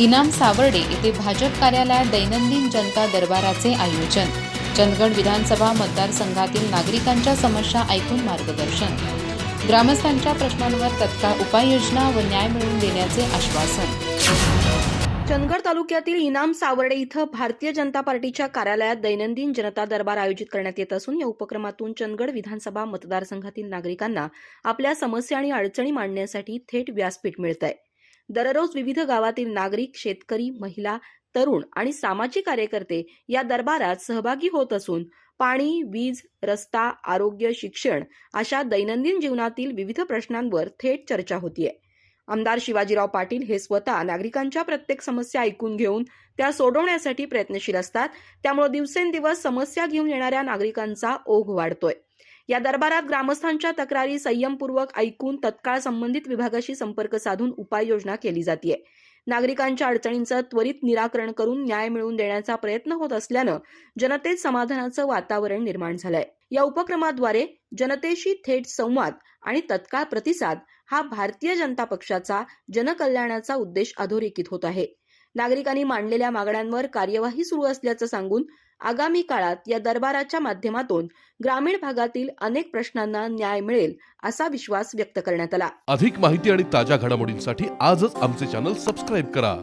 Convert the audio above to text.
इनाम सावर्डे येथे भाजप कार्यालयात दैनंदिन जनता दरबाराचे आयोजन. चंदगड विधानसभा मतदारसंघातील नागरिकांच्या समस्या ऐकून मार्गदर्शन. ग्रामस्थांच्या प्रश्नांवर तत्काळ उपाययोजना व न्याय मिळवून देण्याचे आश्वासन. चंदगड तालुक्यातील इनाम सावर्डे इथं भारतीय जनता पार्टीच्या कार्यालयात दैनंदिन जनता दरबार आयोजित करण्यात येत असून या उपक्रमातून चंदगड विधानसभा मतदारसंघातील नागरिकांना आपल्या समस्या आणि अडचणी मांडण्यासाठी थेट व्यासपीठ मिळत आहे दररोज विविध गावातील नागरिक शेतकरी महिला तरुण आणि सामाजिक कार्यकर्ते या दरबारात सहभागी होत असून पाणी वीज रस्ता आरोग्य शिक्षण अशा दैनंदिन जीवनातील विविध प्रश्नांवर थेट चर्चा होतीये. आमदार शिवाजीराव पाटील हे स्वतः नागरिकांच्या प्रत्येक समस्या ऐकून घेऊन त्या सोडवण्यासाठी प्रयत्नशील असतात त्यामुळे दिवसेंदिवस समस्या घेऊन येणाऱ्या नागरिकांचा ओघ वाढतोय. या दरबारात ग्रामस्थांच्या तक्रारी संयमपूर्वक ऐकून तत्काळ संबंधित विभागाशी संपर्क साधून उपाययोजना केली जाते नागरिकांच्या अडचणींचं त्वरित निराकरण करून न्याय मिळवून देण्याचा प्रयत्न होत असल्यानं जनतेत समाधानाचं वातावरण निर्माण झालंय. या उपक्रमाद्वारे जनतेशी थेट संवाद आणि तत्काळ प्रतिसाद हा भारतीय जनता पक्षाचा जनकल्याणाचा उद्देश अधोरेखित होत आहे. नागरिकांनी मांडलेल्या मागण्यांवर कार्यवाही सुरू असल्याचं सांगून आगामी काळात या दरबाराच्या माध्यमातून ग्रामीण भागातील अनेक प्रश्नांना न्याय मिळेल असा विश्वास व्यक्त करण्यात आला. अधिक माहिती आणि ताज्या घडामोडींसाठी आजच आमचे चॅनल सबस्क्राईब करा.